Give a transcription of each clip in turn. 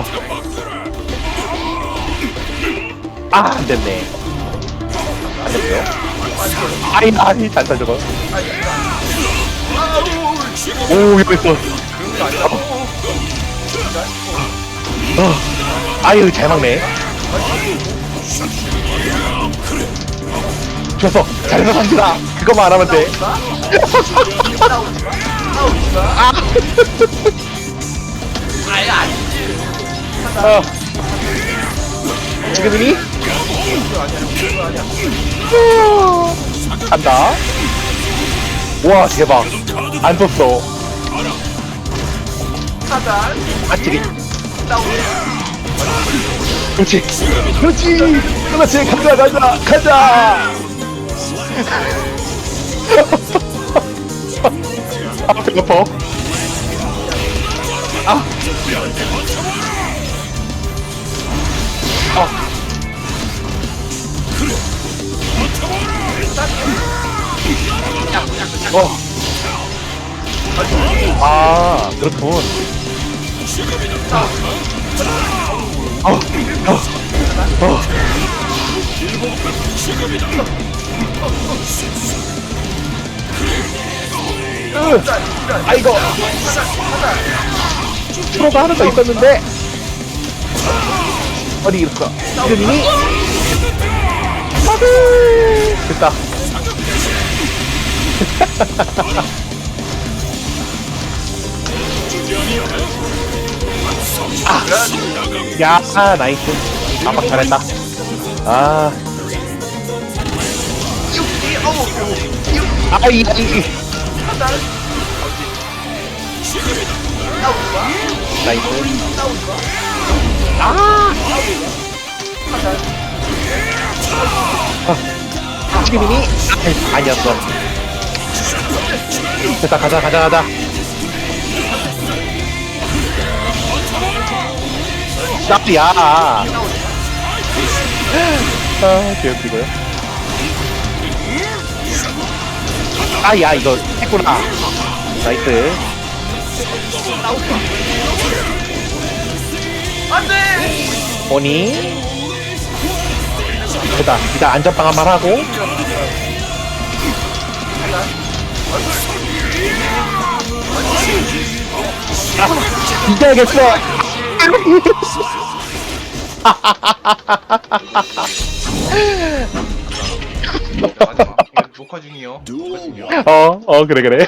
어. 아, 안 됐네. 안 됐어요? 아이, 아이, 잔다, 저거. 오, 이거 있어. 어. 아유, 잘 막네. 좋았어. 잘해서 삼시다. 그거만 안 하면 돼. 아. 어. 지금이니? 간다. 와, 대박. 안 썼어. 차단 아찔이. 다운 그렇지. 그렇지. 그렇지. 가자, 가자, 가자. 아, 배고파. 아. 아. 어. 아, 그렇군. 어, 어, 어. 으, 아이고. 프로가 하나 더 있었는데. 어디 있어? 이름이? 아들. 됐다. 야, 아, 나이스. 아빠 잘했다. 아, 아이, 아이, 나이스. 아, 차단 지금이니? 아이, 아니었어. 됐다, 가자, 가자, 가자. 야. 아, 개웃기고요. 아, 야, 이거 했구나. 나이스. 보니. 됐다. 일단 안전빵 한번 하고. 아, 이겨야겠어. 녹화 중이요 녹화 중이요 어, 어, 그래, 그래.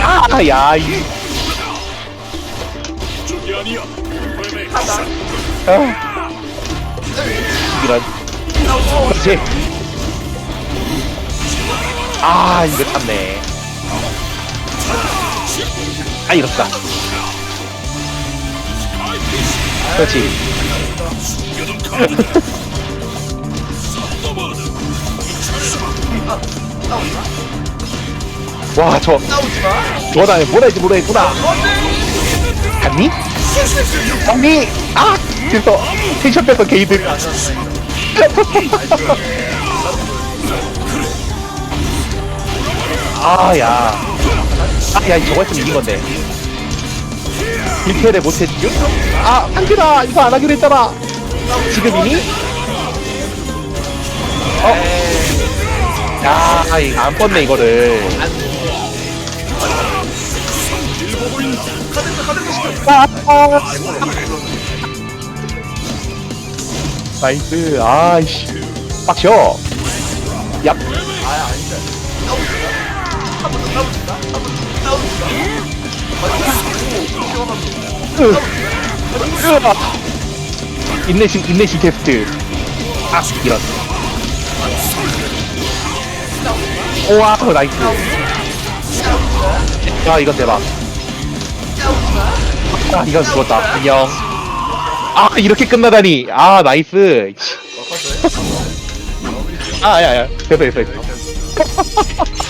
아, 야, 이. 차단 아. 이런. 그렇지. 아, 이거 참네. 아, 이렇다. 그렇지. 와, 저, 싸우지 마저 다음에 뭐라 모르겠구나. 갔니? 갔니? 아! 그래서 텐션 뺏어 게이드. 아, 야. 아, 야, 저거 했으면 이긴 건데. 1패를 못했지? 아, 상규다! 이거 안 하기로 했잖아! 지금이니? 어? 야, 이거 안 뻗네, 이거를. 아, 아. 나이스, 아이씨. 빡쳐. 얍. 아야. 으아. 인내심, 인내심 테스트. 아, 이런. 오와, 나이스. 야, 이건 대박. 아, 이건 죽었다. 안녕. 아, 이렇게 끝나다니. 아, 나이스. 아, 야, 야. 됐어, 됐어, 됐어.